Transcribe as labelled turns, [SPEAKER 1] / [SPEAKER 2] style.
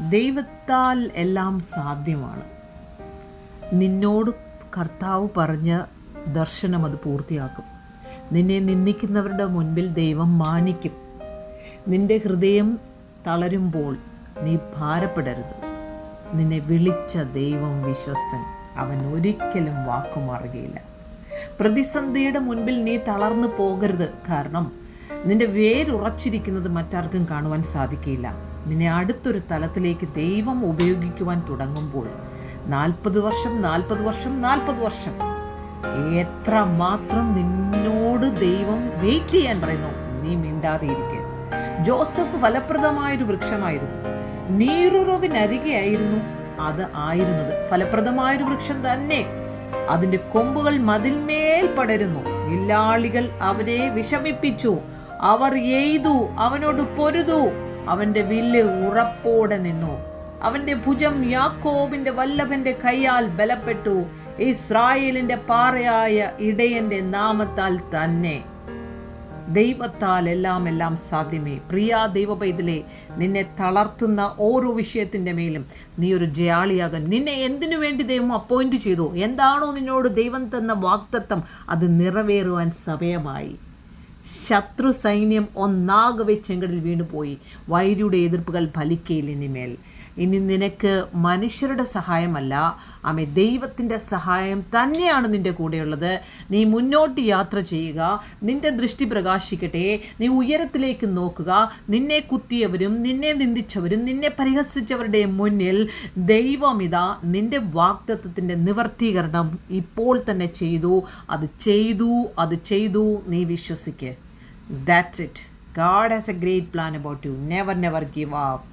[SPEAKER 1] ദൈവത്താൽ എല്ലാം സാധ്യമാണ്. നിന്നോട് കർത്താവ് പറഞ്ഞ ദർശനം അത് പൂർത്തിയാക്കും. നിന്നെ നിന്ദിക്കുന്നവരുടെ മുൻപിൽ ദൈവം മാനിക്കും. നിന്റെ ഹൃദയം തളരുമ്പോൾ നീ ഭാരപ്പെടരുത്. നിന്നെ വിളിച്ച ദൈവം വിശ്വസ്തൻ. അവൻ ഒരിക്കലും വാക്കുമാറുകയില്ല പ്രതിസന്ധിയുടെ മുൻപിൽ നീ തളർന്നു പോകരുത്. കാരണം നിന്റെ വേരുറച്ചിരിക്കുന്നത് മറ്റാർക്കും കാണുവാൻ സാധിക്കില്ല നിന്നെ അടുത്തൊരു തലത്തിലേക്ക് ദൈവം ഉപയോഗിക്കുവാൻ തുടങ്ങുമ്പോൾ നാൽപ്പത് വർഷം നാൽപ്പത് വർഷം നാൽപ്പത് വർഷം. എത്ര മാത്രം നിന്നോട് ദൈവം വെയിറ്റ് ചെയ്യാൻ പറയുന്നു? നീ മിണ്ടാതെ ഇരിക്കുക ജോസഫ് ഫലപ്രദമായൊരു വൃക്ഷമായിരുന്നു. നീറുറവിനരികെയായിരുന്നു അത് ആയിരുന്നത്. ഫലപ്രദമായൊരു വൃക്ഷം തന്നെ. അതിന്റെ കൊമ്പുകൾ മതിൽമേൽ പടരുന്നു. വില്ലാളികൾ അവരെ വിഷമിപ്പിച്ചു. അവർ എയ്തു അവനോട് പൊരുതു. അവന്റെ വില്ല് ഉറപ്പോടെ നിന്നു. അവന്റെ ഭുജം യാക്കോബിന്റെ വല്ലഭന്റെ കൈയാൽ ബലപ്പെട്ടു. ഇസ്രായേലിന്റെ പാറയായ ഇടയന്റെ നാമത്താൽ തന്നെ. ദൈവത്താൽ എല്ലാം എല്ലാം സാധ്യമേ. പ്രിയ ദൈവപൈതലെ നിന്നെ തളർത്തുന്ന ഓരോ വിഷയത്തിന്റെ മേലും നീ ഒരു ജയാളിയാകാൻ. നിന്നെ എന്തിനു വേണ്ടി ദൈവം അപ്പോയിന്റ് ചെയ്തു? എന്താണോ നിന്നോട് ദൈവം തന്ന വാക്തത്വം? അത് നിറവേറുവാൻ സമയമായി. ശത്രു സൈന്യം ഒന്നാകെ ചെങ്കടിൽ വീണുപോയി. വൈരിയുടെ എതിർപ്പുകൾ ഫലിക്കയില്ല ഇനിമേൽ. ഇനി നിനക്ക് മനുഷ്യരുടെ സഹായമല്ല. ആമെ ദൈവത്തിന്റെ സഹായം തന്നെയാണ് നിന്റെ കൂടെയുള്ളത്. നീ മുന്നോട്ട് യാത്ര ചെയ്യുക. നിന്റെ ദൃഷ്ടി പ്രകാശിക്കട്ടെ. നീ ഉയരത്തിലേക്ക് നോക്കുക. നിന്നെ കുത്തിയവരും നിന്നെ നിന്ദിച്ചവരും നിന്നെ പരിഹസിച്ചവരുടെ മുന്നിൽ ദൈവമിതാ നിന്റെ വാക്തത്വത്തിന്റെ നിവർത്തീകരണം ഇപ്പോൾ തന്നെ ചെയ്തു. അത് ചെയ്തു അത് ചെയ്തു. നീ വിശ്വസിക്കുക That's it. God has a great plan about you. Never, never give up.